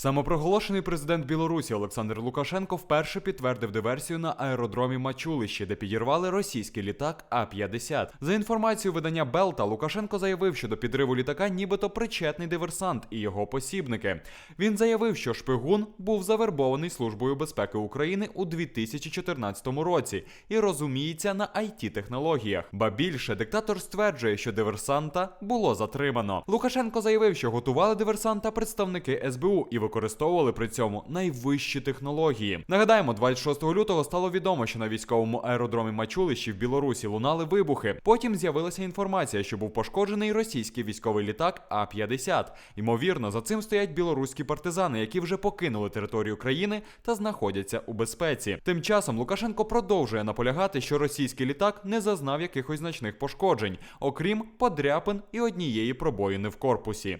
Самопроголошений президент Білорусі Олександр Лукашенко вперше підтвердив диверсію на аеродромі Мачулище, де підірвали російський літак А-50. За інформацією видання Белта, Лукашенко заявив, що до підриву літака нібито причетний диверсант і його посібники. Він заявив, що шпигун був завербований службою безпеки України у 2014 році і розуміється на it технологіях. Ба більше диктатор стверджує, що диверсанта було затримано. Лукашенко заявив, що готували диверсанта представники СБУ і використовували при цьому найвищі технології. Нагадаємо, 26 лютого стало відомо, що на військовому аеродромі Мачулищі в Білорусі лунали вибухи. Потім з'явилася інформація, що був пошкоджений російський військовий літак А-50. Ймовірно, за цим стоять білоруські партизани, які вже покинули територію країни та знаходяться у безпеці. Тим часом Лукашенко продовжує наполягати, що російський літак не зазнав якихось значних пошкоджень, окрім подряпин і однієї пробоїни в корпусі.